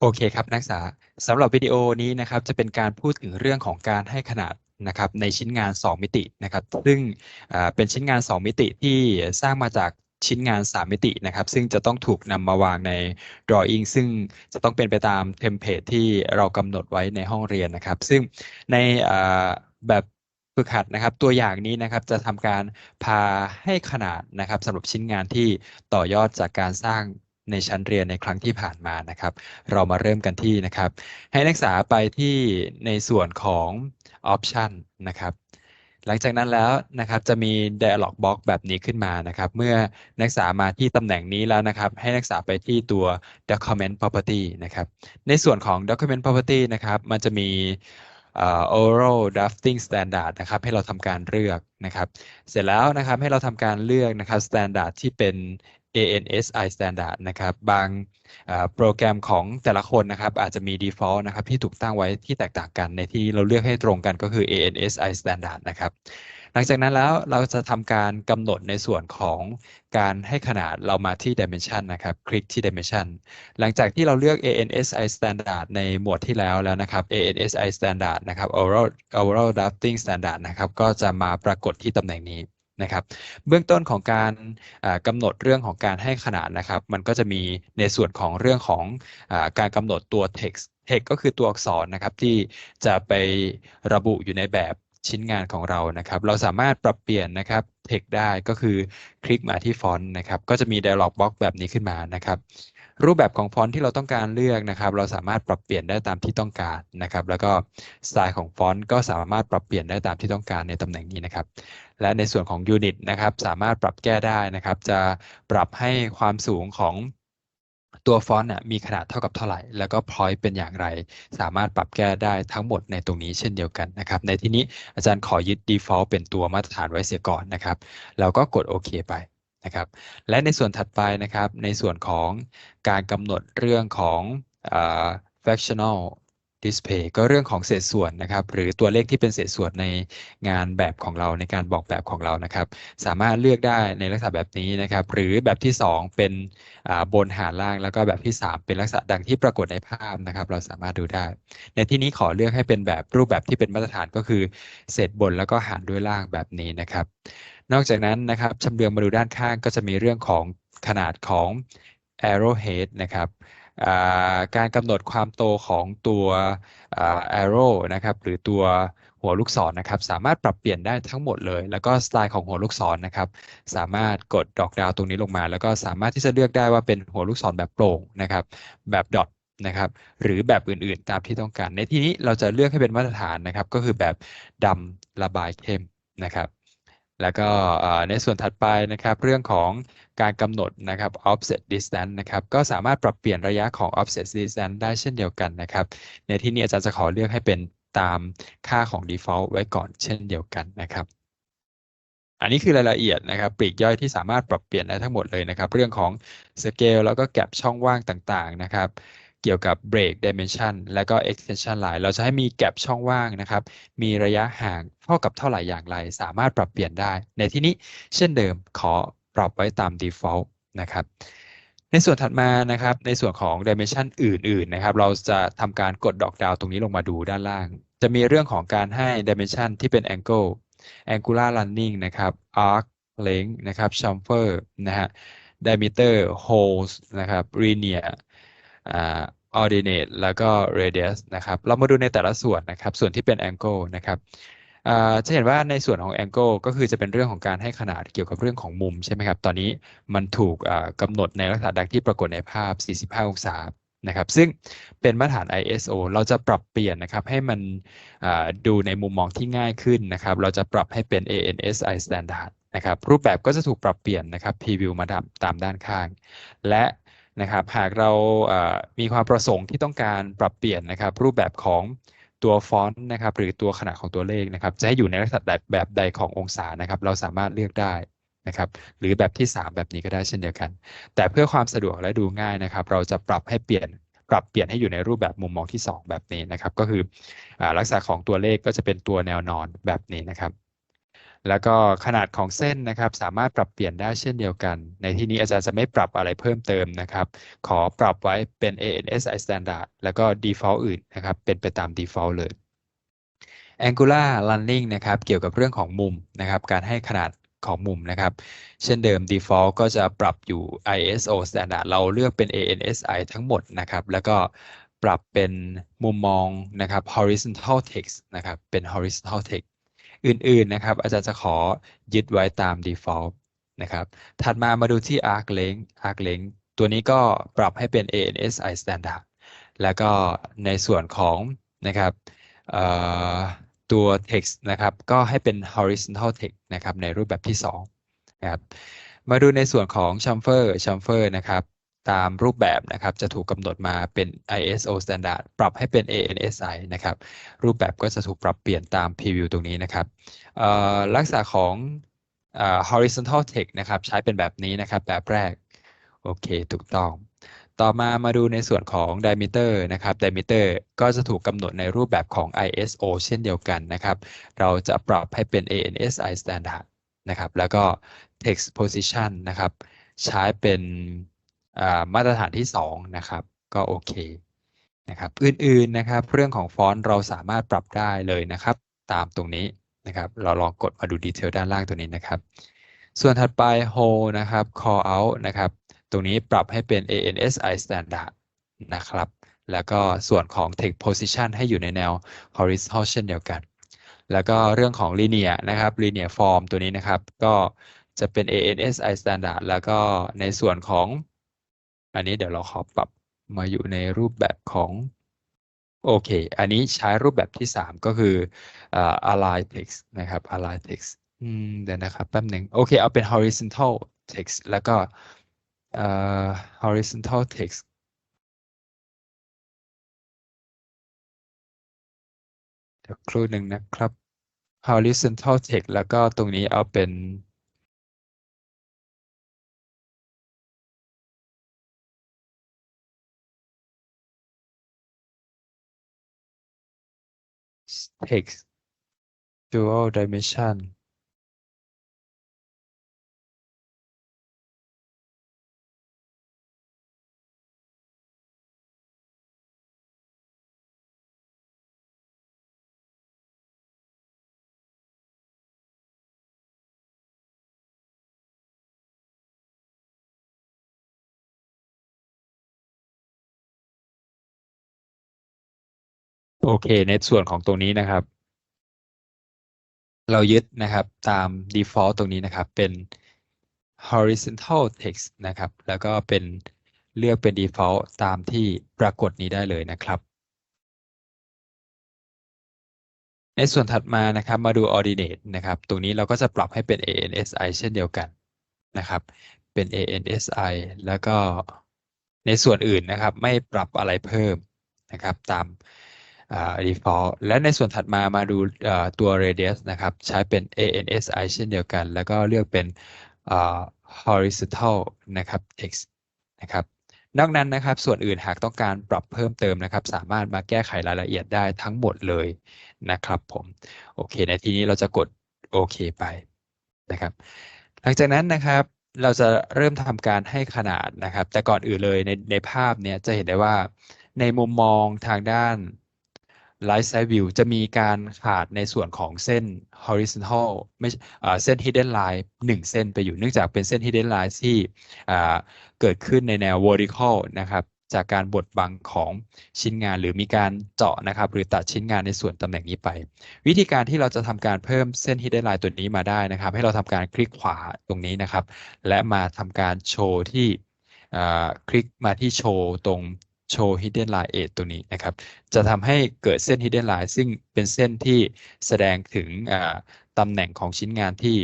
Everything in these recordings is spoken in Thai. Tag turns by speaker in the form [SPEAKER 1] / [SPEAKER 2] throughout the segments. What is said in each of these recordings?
[SPEAKER 1] โอเคครับนักศึกษาสำหรับวิดีโอนี้นะครับจะเป็นการพูดถึงเรื่องของการให้ขนาดนะครับในชิ้นงาน 2 มิตินะครับ ซึ่งเป็นชิ้นงาน 2 มิติที่สร้างมาจากชิ้นงาน 3 มิตินะครับ ซึ่งจะต้องถูกนำมาวางใน drawing ซึ่งจะต้องเป็นไปตามเทมเพลตที่เรากำหนดไว้ในห้องเรียนนะครับ ซึ่งในแบบฝึกหัดนะครับตัวอย่างนี้นะครับจะทำการพาให้ขนาดนะครับสำหรับชิ้นงานที่ต่อยอดจากการสร้าง ในชั้นเรียนในครั้งที่ผ่านมานะครับ เรามาเริ่มกันที่นะครับ ให้นักศึกษาไปที่ในส่วนของ option นะครับ หลังจากนั้นแล้วนะครับจะมี dialog box แบบนี้ขึ้นมานะครับ เมื่อนักศึกษามาที่ตำแหน่งนี้แล้วนะครับ ให้นักศึกษาไปที่ตัว document property นะครับ ในส่วนของ document property นะครับมันจะมีออ oral drafting standard นะครับให้เราทำการเลือกนะครับ เสร็จแล้วนะครับให้เราทำการเลือกนะครับ standard ที่เป็น ANSI standard นะครับ บางโปรแกรมของแต่ละคนนะครับ อาจจะมี default นะครับ ที่ถูกตั้งไว้ที่แตกต่างกัน ในที่เราเลือกให้ตรงกันก็คือ ANSI standard นะครับ หลังจากนั้นแล้วเราจะทำการกำหนดในส่วนของการให้ขนาดเรามาที่ dimension นะครับ คลิกที่ dimension หลังจากที่เราเลือก ANSI standard ในหมวดที่แล้วแล้วนะครับ ANSI standard นะครับ oral oral drafting standard นะครับ ก็จะมาปรากฏที่ตำแหน่งนี้ นะครับ เบื้องต้นของการอ่ากำหนดเรื่องของการให้ขนาดนะครับ มันก็จะมีในส่วนของเรื่องของอการกำหนดตัว text text ก็คือตัวอักษรนะครับที่จะไประบุอยู่ในแบบชิ้นงานของเรานะครับ เราสามารถปรับเปลี่ยนนะครับ text ได้ก็คือคลิกมาที่ฟอนต์นะครับ ก็จะมี dialog box แบบนี้ขึ้นมานะครับรูปแบบของฟอนต์ที่เราต้องการเลือกนะครับ เราสามารถปรับเปลี่ยนได้ตามที่ต้องการนะครับ แล้วก็สไตล์ของฟอนต์ก็สามารถปรับเปลี่ยนได้ตามที่ต้องการในตำแหน่งนี้นะครับ และในส่วนของ Unit นะครับสามารถปรับแก้ได้นะครับ จะปรับให้ความสูงของตัวฟอนต์มีขนาดเท่ากับเท่าไหร่ แล้วก็ point เป็นอย่างไร สามารถปรับแก้ได้ทั้งหมดในตรงนี้เช่นเดียวกันนะครับ ในที่นี้อาจารย์ขอยึด default เป็นตัวมาตรฐานไว้เสียก่อนนะครับแล้วก็กดโอเคไปนะครับ และในส่วนถัดไปนะครับ ในส่วนของการกำหนดเรื่องของ fractional display ก็เรื่องของเศษส่วนนะครับ หรือตัวเลขที่เป็นเศษส่วนในงานแบบของเราในการบอกแบบของเรานะครับ สามารถเลือกได้ในลักษณะแบบนี้นะครับ หรือแบบที่ 2 เป็นบนหารล่างแล้วก็แบบที่ 3 เป็นลักษณะดังที่ปรากฏในภาพนะครับ เราสามารถดูได้ ในที่นี้ขอเลือกให้เป็นแบบรูปแบบที่เป็นมาตรฐานก็คือเศษบนแล้วก็หารด้วยล่างแบบนี้นะครับ นอกจากนั้นนะครับชำเลืองมาดูด้านข้างก็จะมีเรื่องของขนาดของ arrowhead นะครับ การกำหนดความโตของตัว arrow นะครับหรือตัวหัวลูกศรนะครับสามารถปรับเปลี่ยนได้ทั้งหมดเลย แล้วก็สไตล์ของหัวลูกศรนะครับสามารถกดดอกดาวตรงนี้ลงมา แล้วก็สามารถที่จะเลือกได้ว่าเป็นหัวลูกศรแบบโปร่งนะครับแบบดอทนะครับหรือแบบอื่นๆตามที่ต้องการ ในที่นี้เราจะเลือกให้เป็นมาตรฐานนะครับก็คือแบบดำระบายเข้มนะครับ แล้วก็ในส่วนถัดไปนะครับเรื่องของการกำหนดนะครับ offset distance นะครับก็สามารถปรับเปลี่ยนระยะของ offset distance ได้เช่นเดียวกันนะครับ ในที่นี้อาจารย์จะขอเลือกให้เป็นตามค่าของ default ไว้ก่อนเช่นเดียวกันนะครับ อันนี้คือรายละเอียดนะครับปลีกย่อยที่สามารถปรับเปลี่ยนได้ทั้งหมดเลยนะครับ เรื่องของ scale แล้วก็แก็บช่องว่างต่างๆนะครับ เกี่ยวกับ break dimension แล้วก็ extension line เราจะให้มีแก็บช่องว่างนะครับ มีระยะห่างเท่ากับเท่าไหร่อย่างไร สามารถปรับเปลี่ยนได้ ในที่นี้เช่นเดิมขอปรับไว้ตาม default นะครับ ในส่วนถัดมานะครับ ในส่วนของ dimension อื่น ๆ นะครับ เราจะทำการกดดอกดาวตรงนี้ลงมาดูด้านล่าง จะมีเรื่องของการให้ dimension ที่เป็น angle angular running นะครับ arc length นะครับ chamfer นะฮะ diameter holes นะครับ linear อ่า ordinate แล้วก็ radius นะครับ เรามาดูในแต่ละส่วนนะครับ ส่วนที่เป็น angle นะครับจะเห็นว่าในส่วนของ angle ก็คือจะเป็นเรื่องของการให้ขนาดเกี่ยวกับเรื่องของมุมใช่ไหมครับ ตอนนี้มันถูกกำหนดในลักษณะดังที่ปรากฏในภาพ 45 องศานะครับซึ่งเป็นมาตรฐาน ISO เราจะปรับเปลี่ยนนะครับให้มันดูในมุมมองที่ง่ายขึ้นนะครับ เราจะปรับให้เป็น ANSI standard นะครับรูปแบบก็จะถูกปรับเปลี่ยนนะครับ preview มาตามด้านข้าง และ นะครับ หากเรามีความประสงค์ที่ต้องการปรับเปลี่ยนนะครับ รูปแบบของตัวฟอนต์นะครับ หรือตัวขนาดของตัวเลขนะครับ จะให้อยู่ในลักษณะแบบแบบใดขององศานะครับ เราสามารถเลือกได้นะครับ หรือแบบที่ 3 แบบนี้ก็ได้เช่นเดียวกัน แต่เพื่อความสะดวกและดูง่ายนะครับ เราจะปรับให้เปลี่ยนปรับเปลี่ยนให้อยู่ในรูปแบบมุมมองที่ 2 แบบนี้นะครับ ก็คืออลักษณะของตัวเลขก็จะเป็นตัวแนวนอนแบบนี้นะครับ แล้วก็ขนาดของเส้นนะครับ สามารถปรับเปลี่ยนได้เช่นเดียวกัน ในที่นี้อาจารย์จะไม่ปรับอะไรเพิ่มเติมนะครับ ขอปรับไว้เป็น ANSI standard แล้วก็ default อื่นนะครับ เป็นไปตาม default เลย Angular Running นะครับ เกี่ยวกับเรื่องของมุมนะครับ การให้ขนาดของมุมนะครับ เช่นเดิม default ก็จะปรับอยู่ ISO standard เราเลือกเป็น ANSI ทั้งหมดนะครับ แล้วก็ปรับเป็นมุมมองนะครับ horizontal text นะครับ เป็น horizontal text อื่นๆนะครับ อาจารย์จะขอยึดไว้ตาม default นะครับ ถัดมามาดูที่ arc length arc length ตัวนี้ก็ปรับให้เป็น ANSI standard แล้วก็ในส่วนของนะครับตัว text นะครับ ก็ให้เป็น horizontal text นะครับ ในรูปแบบที่2นะครับ มาดูในส่วนของ chamfer chamfer นะครับ ตามรูปแบบนะครับ จะถูกกำหนดมาเป็น ISO standard ปรับให้เป็น ANSI นะครับ รูปแบบก็จะถูกปรับเปลี่ยนตาม preview ตรงนี้นะครับลักษณะของอ horizontal text นะครับ ใช้เป็นแบบนี้นะครับ แบบแรก โอเค ถูกต้อง ต่อมามาดูในส่วนของ diameter นะครับ diameter ก็จะถูกกำหนดในรูปแบบของ ISO เช่นเดียวกันนะครับ เราจะปรับให้เป็น ANSI standard นะครับ แล้วก็ text position นะครับ ใช้เป็น มาตรฐานที่ 2 นะครับ ก็โอเคนะครับ อื่นๆนะครับ เรื่องของฟอนต์เราสามารถปรับได้เลยนะครับ ตามตรงนี้นะครับ เราลองกดมาดูดีเทลด้านล่างตัวนี้นะครับ ส่วนถัดไป hold นะครับ call out นะครับ ตรงนี้ปรับให้เป็น ANSI standard นะครับ แล้วก็ส่วนของ text position ให้อยู่ในแนว horizontal เช่นเดียวกัน แล้วก็เรื่องของ linear นะครับ linear form ตัวนี้นะครับ ก็จะเป็น ANSI standard แล้วก็ในส่วนของ อันนี้เดี๋ยวเราขอปรับมาอยู่ในรูปแบบของโอเค อันนี้ใช้รูปแบบที่ 3 ก็คืออ่า align text นะครับ align text อืมเดี๋ยวนะครับแป๊บหนึ่งโอเค เอาเป็น horizontal text แล้วก็อ่อ horizontal text เดี๋ยวครู่หนึ่งนะครับ horizontal text แล้วก็ตรงนี้เอาเป็น text dual dimension โอเค ในส่วนของตรงนี้นะครับ เรายึดนะครับตาม default ตรงนี้นะครับ เป็น horizontal text นะครับ แล้วก็เป็นเลือกเป็น default ตามที่ปรากฏนี้ได้เลยนะครับ ในส่วนถัดมานะครับมาดู ordinate นะครับ ตรงนี้เราก็จะปรับให้เป็น ANSI เช่นเดียวกันนะครับ เป็น ANSI แล้วก็ในส่วนอื่นนะครับ ไม่ปรับอะไรเพิ่มนะครับ ตาม default และในส่วนถัดมามาดูตัว radius นะครับ ใช้เป็น ANSI เช่นเดียวกัน แล้วก็เลือกเป็น horizontal นะครับ x นะครับนอกนั้นนะครับ ส่วนอื่นหากต้องการปรับเพิ่มเติมนะครับ สามารถมาแก้ไขรายละเอียดได้ทั้งหมดเลยนะครับผม โอเค ในที่นี้เราจะกดโอเคไปนะครับ หลังจากนั้นนะครับเราจะเริ่มทำการให้ขนาดนะครับ แต่ก่อนอื่นเลยในในภาพเนี้ยจะเห็นได้ว่าในมุมมองทางด้าน Right Side View จะมีการขาดในส่วนของเส้น horizontal ไม่เส้น hidden line หนึ่งเส้นไปอยู่เนื่องจากเป็นเส้น hidden line ที่เกิดขึ้นในแนว vertical นะครับจากการบดบังของชิ้นงานหรือมีการเจาะนะครับ หรือตัดชิ้นงานในส่วนตำแหน่งนี้ไป วิธีการที่เราจะทำการเพิ่มเส้น hidden line ตัวนี้มาได้นะครับ ให้เราทำการคลิกขวาตรงนี้นะครับ และมาทำการโชว์ที่คลิกมาที่โชว์ตรง โชว์ hidden line 8ตัวนี้นะครับ จะทำให้เกิดเส้น hidden line ซึ่งเป็นเส้นที่แสดงถึงตำแหน่งของชิ้นงานที่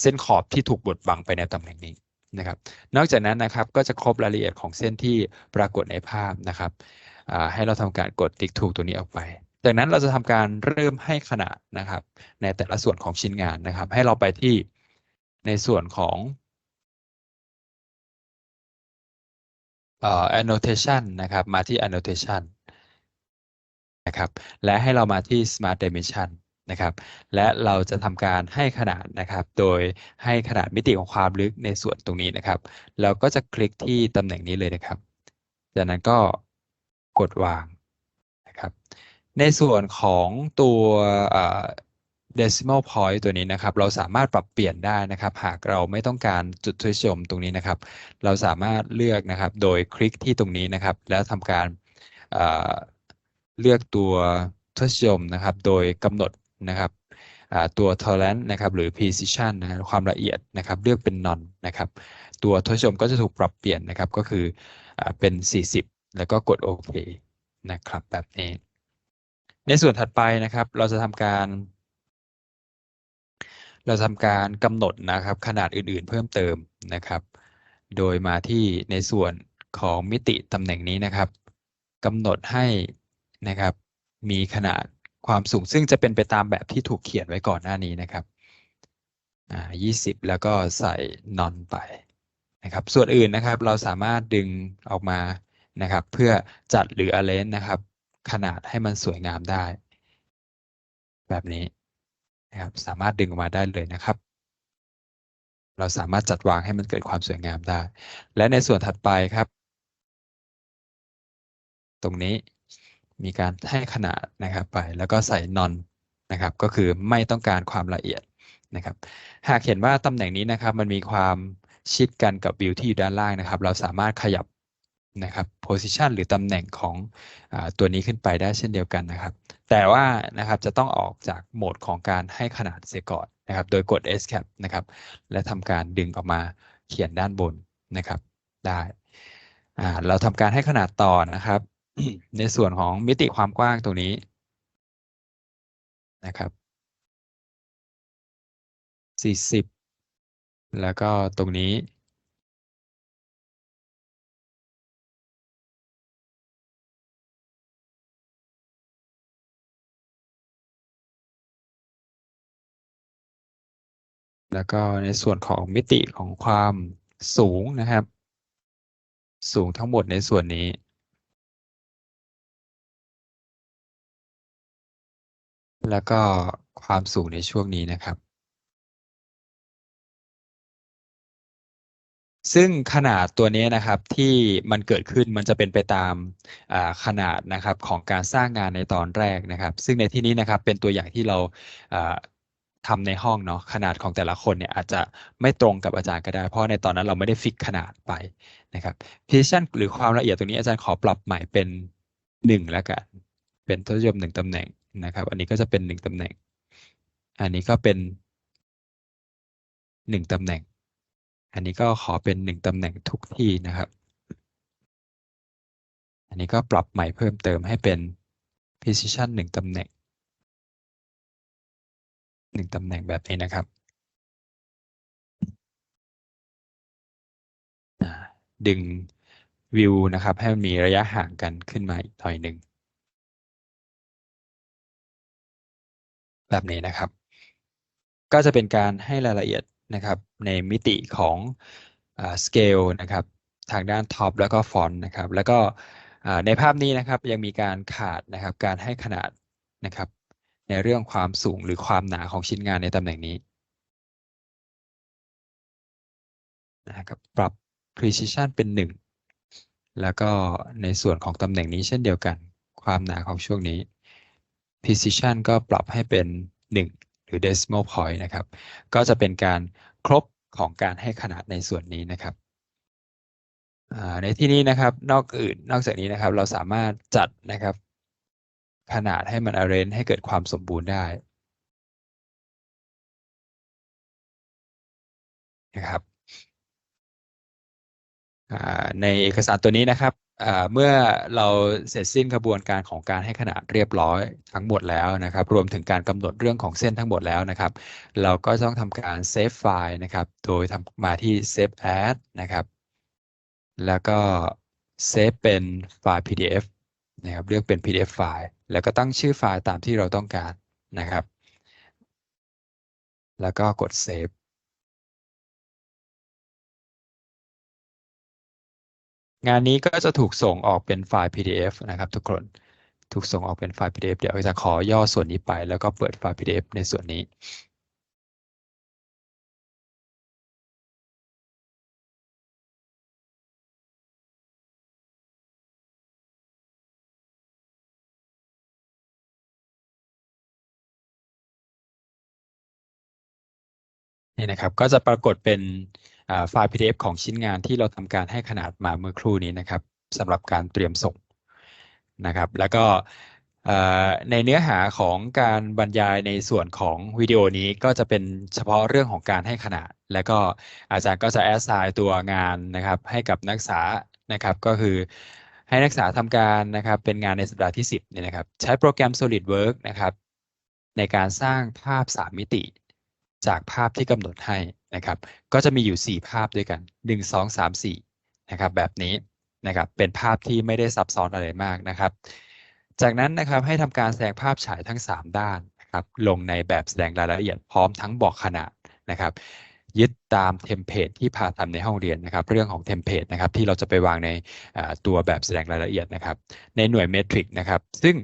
[SPEAKER 1] เส้นขอบที่ถูกบดบังไปในตำแหน่งนี้นะครับ นอกจากนั้นนะครับก็จะครบรายละเอียดของเส้นที่ปรากฏในภาพนะครับให้เราทำการกดติ๊กถูกตัวนี้ออกไปจากนั้นเราจะทำการเริ่มให้ขนาดนะครับ ในแต่ละส่วนของชิ้นงานนะครับ ให้เราไปที่ในส่วนของ เอ่อ annotation นะครับมาที่ annotation นะครับและให้เรามาที่ smart dimension นะครับและเราจะทำการให้ขนาดนะครับโดยให้ขนาดมิติของความลึกในส่วนตรงนี้นะครับ เราก็จะคลิกที่ตำแหน่งนี้เลยนะครับ จากนั้นก็กดวางนะครับในส่วนของตัว decimal point ตัวนี้นะครับ เราสามารถปรับเปลี่ยนได้นะครับ หากเราไม่ต้องการจุดทศนิยมตรงนี้นะครับ เราสามารถเลือกนะครับ โดยคลิกที่ตรงนี้นะครับ แล้วทำการเเลือกตัวทศนิยมนะครับ โดยกำหนดนะครับตัว tolerance นะครับ หรือ precision นะครับความละเอียดนะครับ เลือกเป็น non นะครับ ตัวทศนิยมก็จะถูกปรับเปลี่ยนนะครับ ก็คืออเป็น 40 แล้วก็กดโอเคนะครับ แบบนี้ ในส่วนถัดไปนะครับ เราจะทำการ เราทำการกำหนดนะครับขนาดอื่นๆ เพิ่มเติมนะครับ โดยมาที่ในส่วนของมิติตำแหน่งนี้นะครับกำหนดให้นะครับมีขนาดความสูงซึ่งจะเป็นไปตามแบบที่ถูกเขียนไว้ก่อนหน้านี้นะครับอ่า20แล้วก็ใส่ none ไปนะครับ ส่วนอื่นนะครับเราสามารถดึงออกมานะครับ เพื่อจัดหรือ arrange นะครับ ขนาดให้มันสวยงามได้ แบบนี้ นะครับสามารถดึงออกมาได้เลยนะครับ เราสามารถจัดวางให้มันเกิดความสวยงามได้ และในส่วนถัดไปครับ ตรงนี้มีการให้ขนาดนะครับไปแล้วก็ใส่ non นะครับก็คือไม่ต้องการความละเอียดนะครับ หากเห็นว่าตำแหน่งนี้นะครับมันมีความชิดกันกับวิวที่อยู่ด้านล่างนะครับ เราสามารถขยับ นะครับ position หรือตำแหน่งของอตัวนี้ขึ้นไปได้เช่นเดียวกันนะครับ แต่ว่านะครับจะต้องออกจากโหมดของการให้ขนาดเสียก่อนนะครับ โดยกด Escape นะครับ และทำการดึงออกมาเขียนด้านบนนะครับ ได้เราทำการให้ขนาดต่อนะครับ ในส่วนของมิติความกว้างตรงนี้นะครับ 40 แล้วก็ตรงนี้ แล้วก็ในส่วนของมิติของความสูงนะครับ สูงทั้งหมดในส่วนนี้ แล้วก็ความสูงในช่วงนี้นะครับ ซึ่งขนาดตัวนี้นะครับที่มันเกิดขึ้นมันจะเป็นไปตามาขนาดนะครับของการสร้างงานในตอนแรกนะครับ ซึ่งในที่นี้นะครับเป็นตัวอย่างที่เรา อ่าทำในห้องเนาะขนาดของแต่ละคนเนี่ยอาจจะไม่ตรงกับอาจารย์ก็ได้ เพราะในตอนนั้นเราไม่ได้ฟิกขนาดไปนะครับ precision หรือความละเอียดตรงนี้อาจารย์ขอปรับใหม่เป็นหนึ่งแล้วกันเป็นทศนิยมหนึ่งตำแหน่งนะครับ อันนี้ก็จะเป็นหนึ่งตำแหน่ง อันนี้ก็เป็นหนึ่งตำแหน่ง อันนี้ก็ขอเป็นหนึ่งตำแหน่งทุกที่นะครับ อันนี้ก็ปรับใหม่เพิ่มเติมให้เป็น precision หนึ่งตำแหน่ง หนึ่งตำแหน่งแบบนี้นะครับ ดึงวิวนะครับ ให้มันมีระยะห่างกันขึ้นมาอีกหน่อยหนึ่งแบบนี้นะครับ ก็จะเป็นการให้รายละเอียดนะครับ ในมิติของอ่า scale นะครับทางด้านท็อปแล้วก็ฟอนต์นะครับ แล้วก็ในภาพนี้นะครับยังมีการขาดนะครับ การให้ขนาดนะครับ ในเรื่องความสูงหรือความหนาของชิ้นงานในตำแหน่งนี้นะครับปรับ precision เป็นหนึ่งแล้วก็ในส่วนของตำแหน่งนี้เช่นเดียวกัน ความหนาของช่วงนี้ precision ก็ปรับให้เป็นหนึ่งหรือ decimal point นะครับ ก็จะเป็นการครบของการให้ขนาดในส่วนนี้นะครับ ในที่นี้นะครับนอกอื่นนอกจากนี้นะครับเราสามารถจัดนะครับ ขนาดให้มัน arrange ให้เกิดความสมบูรณ์ได้นะครับในเอกสารตัวนี้นะครับเมื่อเราเสร็จสิ้นกระบวนการของการให้ขนาดเรียบร้อยทั้งหมดแล้วนะครับ รวมถึงการกำหนดเรื่องของเส้นทั้งหมดแล้วนะครับ เราก็ต้องทำการเซฟไฟล์นะครับ โดยทำมาที่ Save As นะครับ แล้วก็เซฟเป็นไฟล์ PDF นะครับ เลือกเป็น PDF ไฟล์ แล้วก็ตั้งชื่อไฟล์ตามที่เราต้องการนะครับ แล้วก็กดเซฟงานนี้ก็จะถูกส่งออกเป็นไฟล์ PDF นะครับ ทุกคนถูกส่งออกเป็นไฟล์ PDF เดี๋ยวจะขอย่อส่วนนี้ไป แล้วก็เปิดไฟล์ PDF ในส่วนนี้ นี่นะครับก็จะปรากฏเป็นไฟล์ PDF ของชิ้นงานที่เราทำการให้ขนาดมาเมื่อครู่นี้นะครับสำหรับการเตรียมส่งนะครับ แล้วก็ในเนื้อหาของการบรรยายในส่วนของวิดีโอนี้ก็จะเป็นเฉพาะเรื่องของการให้ขนาด แล้วก็อาจารย์ก็จะแอสไซน์ตัวงานนะครับ ให้กับนักศึกษานะครับก็คือให้นักศึกษาทำการนะครับเป็นงานในสัปดาห์ที่ 10เนี่ยนะครับ ใช้โปรแกรม SolidWorks นะครับในการสร้างภาพ 3 มิติ จากภาพที่กำหนดให้นะครับ ก็จะมีอยู่ 4 ภาพด้วยกัน 1 2 3 4นะครับแบบนี้นะครับเป็นภาพที่ไม่ได้ซับซ้อนอะไรมากนะครับ จากนั้นนะครับให้ทำการแสดงภาพฉายทั้ง 3 ด้านนะครับลงในแบบแสดงรายละเอียดพร้อมทั้งบอกขนาดนะครับยึดตามเทมเพลตที่พาทำในห้องเรียนนะครับ เรื่องของเทมเพลตนะครับที่เราจะไปวางในตัวแบบแสดงรายละเอียดนะครับ ในหน่วยเมตริกนะครับ ซึ่ง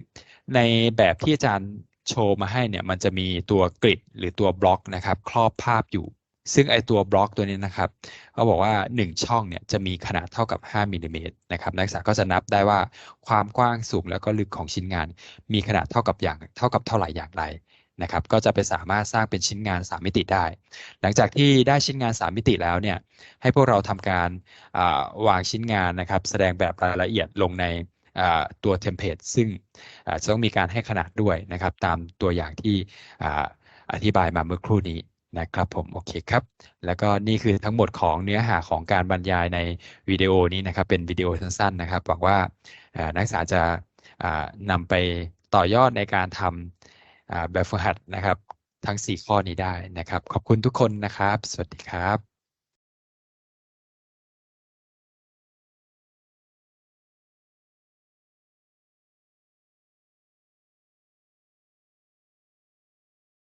[SPEAKER 1] ในแบบที่อาจารย์ โชว์มาให้เนี่ยมันจะมีตัวกริดหรือตัวบล็อกนะครับครอบภาพอยู่ ซึ่งไอตัวบล็อกตัวนี้นะครับเขาบอกว่า 1 ช่องเนี่ยจะมีขนาดเท่ากับ 5มิลลิเมตรนะครับนักศึกษาก็จะนับได้ว่าความกว้างสูงแล้วก็ลึกของชิ้นงาน มีขนาดเท่ากับอย่างเท่ากับเท่าไหร่อย่างไรนะครับก็จะไปสามารถสร้างเป็นชิ้นงาน 3 มิติได้ หลังจากที่ได้ชิ้นงาน 3 มิติแล้วเนี่ยให้พวกเราทำการาวางชิ้นงานนะครับ แสดงแบบรายละเอียดลงใน ตัวเทมเพลตซึ่งจะต้องมีการให้ขนาดด้วยนะครับ ตามตัวอย่างที่อธิบายมาเมื่อครู่นี้นะครับผมโอเคครับ แล้วก็นี่คือทั้งหมดของเนื้อหาของการบรรยายในวิดีโอนี้นะครับ เป็นวิดีโอสั้นๆนะครับหวังว่านักศึกษาจะานำไปต่อยอดในการทำแบบฝึกหัดนะครับ ทั้ง 4 ข้อนี้ได้นะครับ ขอบคุณทุกคนนะครับ สวัสดีครับ